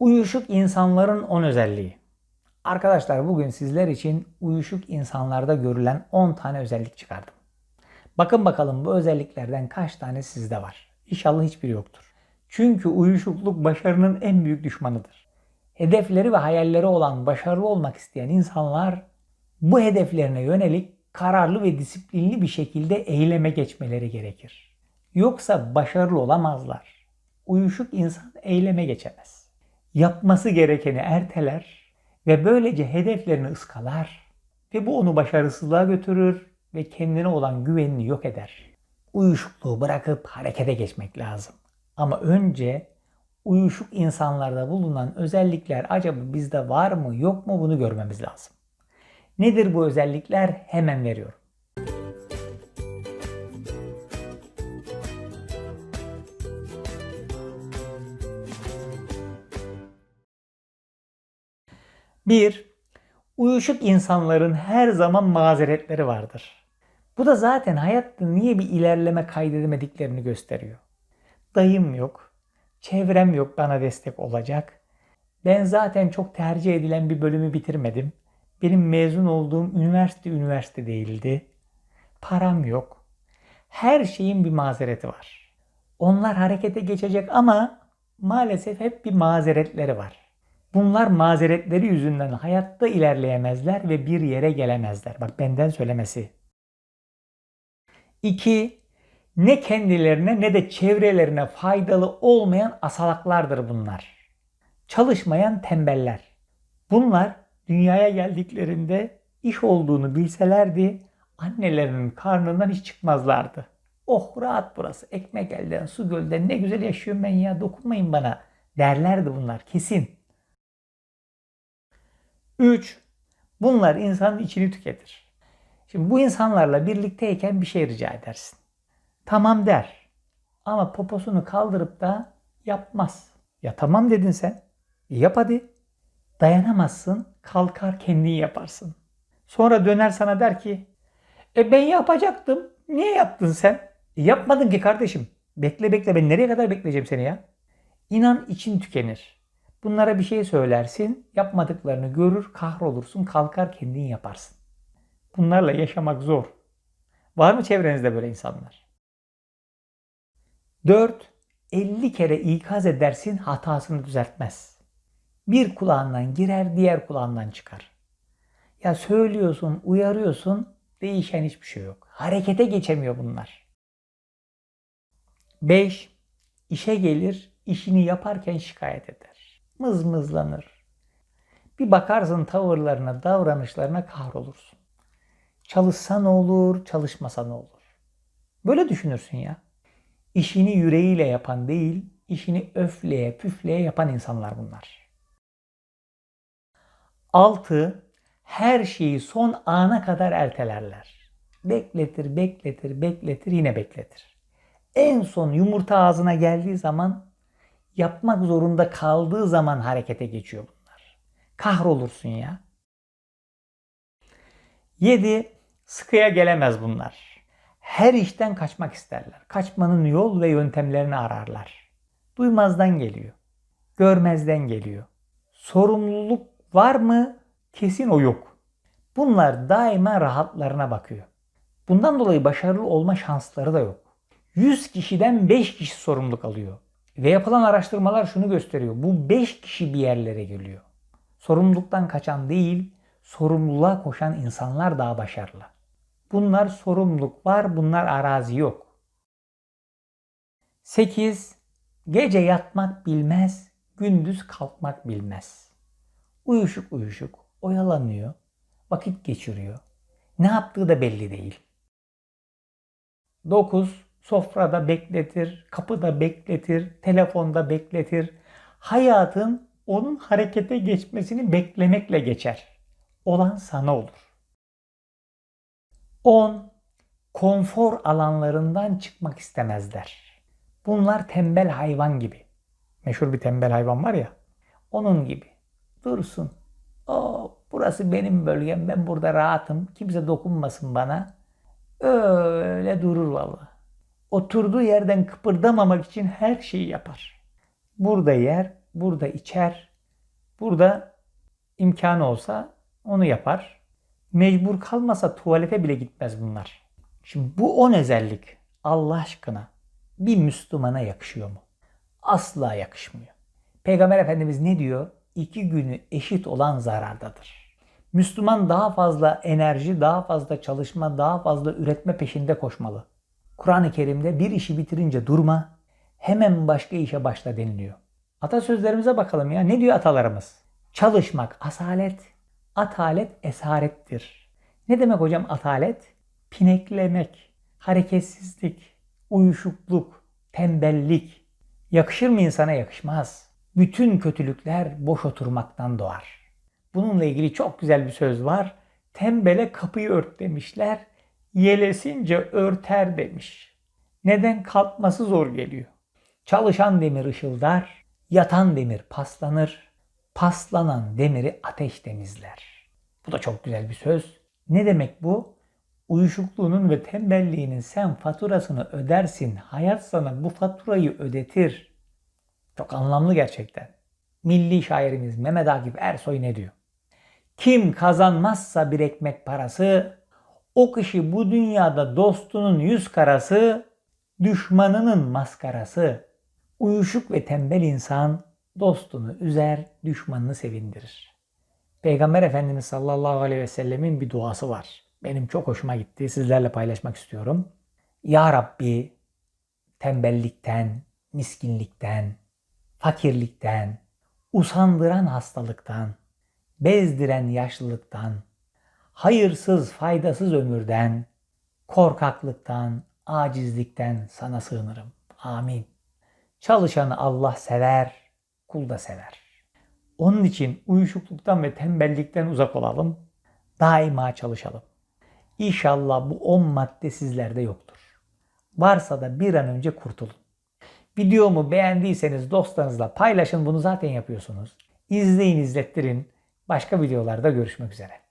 Uyuşuk insanların 10 özelliği. Arkadaşlar bugün sizler için uyuşuk insanlarda görülen 10 tane özellik çıkardım. Bakın bakalım bu özelliklerden kaç tane sizde var? İnşallah hiçbiri yoktur. Çünkü uyuşukluk başarının en büyük düşmanıdır. Hedefleri ve hayalleri olan başarılı olmak isteyen insanlar bu hedeflerine yönelik kararlı ve disiplinli bir şekilde eyleme geçmeleri gerekir. Yoksa başarılı olamazlar. Uyuşuk insan eyleme geçemez. Yapması gerekeni erteler ve böylece hedeflerini ıskalar ve bu onu başarısızlığa götürür ve kendine olan güvenini yok eder. Uyuşukluğu bırakıp harekete geçmek lazım. Ama önce uyuşuk insanlarda bulunan özellikler acaba bizde var mı yok mu bunu görmemiz lazım. Nedir bu özellikler? Hemen veriyorum. Bir, uyuşuk insanların her zaman mazeretleri vardır. Bu da zaten hayatta niye bir ilerleme kaydedemediklerini gösteriyor. Dayım yok, çevrem yok bana destek olacak. Ben zaten çok tercih edilen bir bölümü bitirmedim. Benim mezun olduğum üniversite üniversite değildi. Param yok. Her şeyin bir mazereti var. Onlar harekete geçecek ama maalesef hep bir mazeretleri var. Bunlar mazeretleri yüzünden hayatta ilerleyemezler ve bir yere gelemezler. Bak benden söylemesi. 2. Ne kendilerine ne de çevrelerine faydalı olmayan asalaklardır bunlar. Çalışmayan tembeller. Bunlar dünyaya geldiklerinde iş olduğunu bilselerdi annelerinin karnından hiç çıkmazlardı. Oh rahat burası. Ekmek elden, su gölden ne güzel yaşıyorum ben ya dokunmayın bana derlerdi bunlar kesin. 3. Bunlar insanın içini tüketir. Şimdi bu insanlarla birlikteyken bir şey rica edersin. Tamam der. Ama poposunu kaldırıp da yapmaz. Ya tamam dedin sen. E yap hadi. Dayanamazsın. Kalkar kendin yaparsın. Sonra döner sana der ki e ben yapacaktım. Niye yaptın sen? E yapmadın ki kardeşim. Bekle bekle ben nereye kadar bekleyeceğim seni ya? İnan için tükenir. Bunlara bir şey söylersin, yapmadıklarını görür, kahrolursun, kalkar kendin yaparsın. Bunlarla yaşamak zor. Var mı çevrenizde böyle insanlar? 4. 50 kere ikaz edersin hatasını düzeltmez. Bir kulağından girer diğer kulağından çıkar. Ya söylüyorsun, uyarıyorsun, değişen hiçbir şey yok. Harekete geçemiyor bunlar. 5. İşe gelir, işini yaparken şikayet eder. Mızmızlanır. Bir bakarsın tavırlarına, davranışlarına kahrolursun. Çalışsa ne olur, çalışmasa ne olur? Böyle düşünürsün ya. İşini yüreğiyle yapan değil, işini öfleye püfleye yapan insanlar bunlar. 6. Her şeyi son ana kadar ertelerler. Bekletir, bekletir, bekletir, yine bekletir. En son yumurta ağzına geldiği zaman, yapmak zorunda kaldığı zaman harekete geçiyor bunlar. Kahrolursun ya. 7. Sıkıya gelemez bunlar. Her işten kaçmak isterler. Kaçmanın yol ve yöntemlerini ararlar. Duymazdan geliyor. Görmezden geliyor. Sorumluluk var mı? Kesin o yok. Bunlar daima rahatlarına bakıyor. Bundan dolayı başarılı olma şansları da yok. 100 kişiden 5 kişi sorumluluk alıyor. Ve yapılan araştırmalar şunu gösteriyor. Bu 5 kişi bir yerlere geliyor. Sorumluluktan kaçan değil, sorumluluğa koşan insanlar daha başarılı. Bunlar sorumluluk var, bunlar arazi yok. 8. Gece yatmak bilmez, gündüz kalkmak bilmez. Uyuşuk uyuşuk, oyalanıyor, vakit geçiriyor. Ne yaptığı da belli değil. 9. Sofrada bekletir, kapıda bekletir, telefonda bekletir. Hayatın onun harekete geçmesini beklemekle geçer. Olan sana olur. 10. Konfor alanlarından çıkmak istemezler. Bunlar tembel hayvan gibi. Meşhur bir tembel hayvan var ya. Onun gibi. Dursun. O burası benim bölgem. Ben burada rahatım. Kimse dokunmasın bana. Öyle durur vallahi. Oturduğu yerden kıpırdamamak için her şeyi yapar. Burada yer, burada içer, Burada imkanı olsa onu yapar. Mecbur kalmasa tuvalete bile gitmez bunlar. Şimdi bu 10 özellik Allah aşkına bir Müslümana yakışıyor mu? Asla yakışmıyor. Peygamber Efendimiz ne diyor? İki günü eşit olan zarardadır. Müslüman daha fazla enerji, daha fazla çalışma, daha fazla üretme peşinde koşmalı. Kur'an-ı Kerim'de bir işi bitirince durma, hemen başka işe başla deniliyor. Atasözlerimize bakalım ya. Ne diyor atalarımız? Çalışmak asalet, atalet esarettir. Ne demek hocam atalet? Pineklemek, hareketsizlik, uyuşukluk, tembellik. Yakışır mı insana yakışmaz. Bütün kötülükler boş oturmaktan doğar. Bununla ilgili çok güzel bir söz var. Tembele kapıyı ört demişler. Yelesince örter demiş. Neden kalkması zor geliyor? Çalışan demir ışıldar, yatan demir paslanır, paslanan demiri ateş temizler. Bu da çok güzel bir söz. Ne demek bu? Uyuşukluğunun ve tembelliğinin sen faturasını ödersin. Hayat sana bu faturayı ödetir. Çok anlamlı gerçekten. Milli şairimiz Mehmet Akif Ersoy ne diyor? Kim kazanmazsa bir ekmek parası, o kişi bu dünyada dostunun yüz karası, düşmanının maskarası. Uyuşuk ve tembel insan dostunu üzer, düşmanını sevindirir. Peygamber Efendimiz sallallahu aleyhi ve sellemin bir duası var. Benim çok hoşuma gitti. Sizlerle paylaşmak istiyorum. Ya Rabbi tembellikten, miskinlikten, fakirlikten, usandıran hastalıktan, bezdiren yaşlılıktan, hayırsız faydasız ömürden, korkaklıktan, acizlikten sana sığınırım. Amin. Çalışanı Allah sever, kul da sever. Onun için uyuşukluktan ve tembellikten uzak olalım. Daima çalışalım. İnşallah bu 10 madde sizlerde yoktur. Varsa da bir an önce kurtulun. Videomu beğendiyseniz dostlarınızla paylaşın. Bunu zaten yapıyorsunuz. İzleyin, izlettirin. Başka videolarda görüşmek üzere.